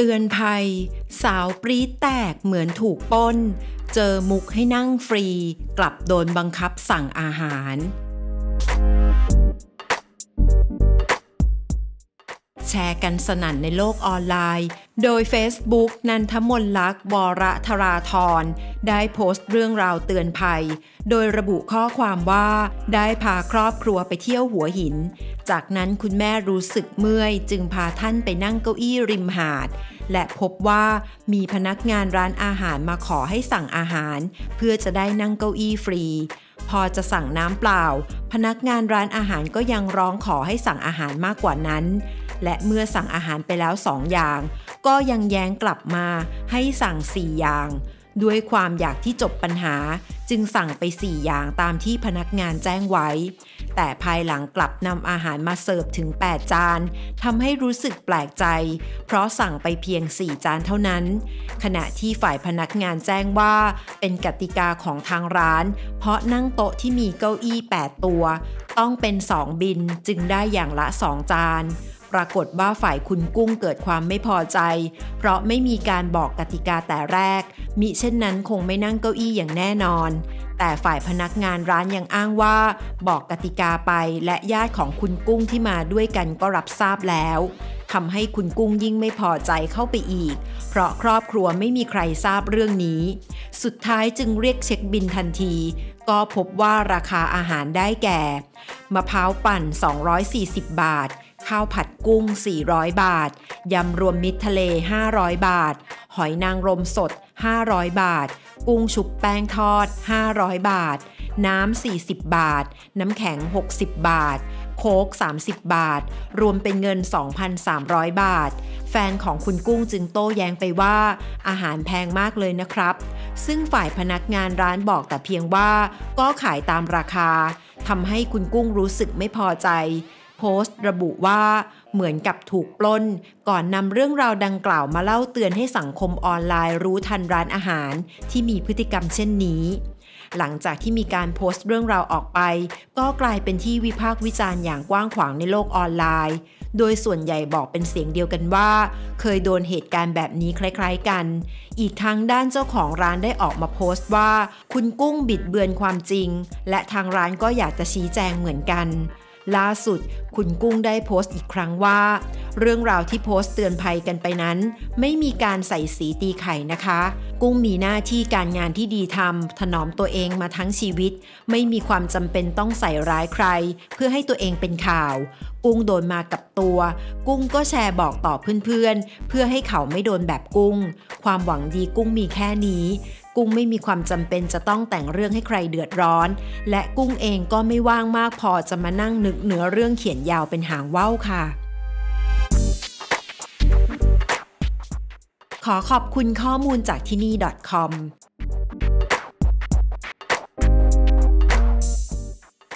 เตือนภัย สาวปรีดแตกเหมือนถูกป้น เจอมุกให้นั่งฟรี กลับโดนบังคับสั่งอาหาร ร์กันสนั่นในโลกออนไลน์ โดย Facebook นันทมนลักษ์วรธราธรได้โพสต์เรื่องราวเตือนภัย โดยระบุข้อความว่า ได้พาครอบครัวไปเที่ยวหัวหิน จากนั้นคุณแม่รู้สึกเมื่อยจึงพาท่านไปนั่งเก้าอี้ริมหาด และพบว่ามีพนักงานร้านอาหารมาขอให้สั่งอาหาร เพื่อจะได้นั่งเก้าอี้ฟรีพอจะสั่งน้ำเปล่า พนักงานร้านอาหารก็ยังร้องขอให้สั่งอาหารมากกว่านั้น และเมื่อสั่งอาหารไปแล้วสองอย่าง ก็ยังแย้งกลับมาให้สั่งสี่อย่าง ด้วยความอยากที่จบปัญหา จึงสั่งไปสี่อย่างตามที่พนักงานแจ้งไว้ แต่ภายหลังกลับนำอาหารมาเสิร์ฟถึง 8 จานทำให้รู้สึกแปลกใจ เพราะสั่งไปเพียง 4 จานเท่านั้น ขณะที่ฝ่ายพนักงานแจ้งว่า เป็นกติกาของทางร้าน เพราะนั่งโต๊ะที่มีเก้าอี้ 8 ตัว ต้องเป็น 2 บินจึงได้อย่างละ 2 จาน ปรากฏว่าฝ่ายคุณกุ้งเกิดความไม่พอใจ เพราะไม่มีการบอกกติกาแต่แรก มิเช่นนั้นคงไม่นั่งเก้าอี้อย่างแน่นอน แต่ฝ่ายพนักงานร้านยังอ้างว่า บอกกติกาไปและญาติของคุณกุ้งที่มาด้วยกันก็รับทราบแล้วทำให้คุณกุ้งยิ่งไม่พอใจเข้าไปอีก เพราะครอบครัวไม่มีใครทราบเรื่องนี้ สุดท้ายจึงเรียกเช็คบินทันที ก็พบว่าราคาอาหารได้แก่ มะพร้าวปั่น 240 บาท ข้าวผัดกุ้ง 400 บาท ยำรวมมิตรทะเล 500 บาท หอยนางรมสด 500 บาท กุ้งชุบแป้งทอด 500 บาท น้ำ 40 บาท น้ำแข็ง 60 บาท โค้ก 30 บาท รวมเป็นเงิน 2,300 บาท แฟนของคุณกุ้งจึงโต้แย้งไปว่า อาหารแพงมากเลยนะครับ ซึ่งฝ่ายพนักงานร้านบอกแต่เพียงว่า ก็ขายตามราคาทำให้คุณกุ้งรู้สึกไม่พอใจ โพสต์ระบุว่าเหมือนกับถูกปล้น ก่อนนำเรื่องราวดังกล่าวมาเล่าเตือนให้สังคมออนไลน์รู้ทันร้านอาหารที่มีพฤติกรรมเช่นนี้ หลังจากที่มีการโพสต์เรื่องราวออกไป ก็กลายเป็นที่วิพากษ์วิจารณ์อย่างกว้างขวางในโลกออนไลน์ โดยส่วนใหญ่บอกเป็นเสียงเดียวกันว่า เคยโดนเหตุการณ์แบบนี้คล้าย ๆกัน อีกทั้งด้านเจ้าของร้านได้ออกมาโพสต์ว่า คุณกุ้งบิดเบือนความจริง และทางร้านก็อยากจะชี้แจงเหมือนกัน ล่าสุด คุณกุ้งได้โพสต์อีกครั้งว่า เรื่องราวที่โพสต์เตือนภัยกันไปนั้น ไม่มีการใส่สีตีไข่นะคะ กุ้งมีหน้าที่การงานที่ดีทำถนอมตัวเองมาทั้งชีวิต ไม่มีความจำเป็นต้องใส่ร้ายใคร เพื่อให้ตัวเองเป็นข่าวกุ้งโดนมากับตัว กุ้งก็แชร์บอกต่อเพื่อนๆ เพื่อให้เขาไม่โดนแบบกุ้ง ความหวังดีกุ้งมีแค่นี้ กุ้งไม่มีความจำเป็นจะต้องแต่งเรื่องให้ใครเดือดร้อน และกุ้งเองก็ไม่ว่างมากพอจะมานั่งนึกเนื้อเรื่องเขียนยาวเป็นหางว่าวค่ะขอขอบคุณข้อมูลจากที่นี่ .com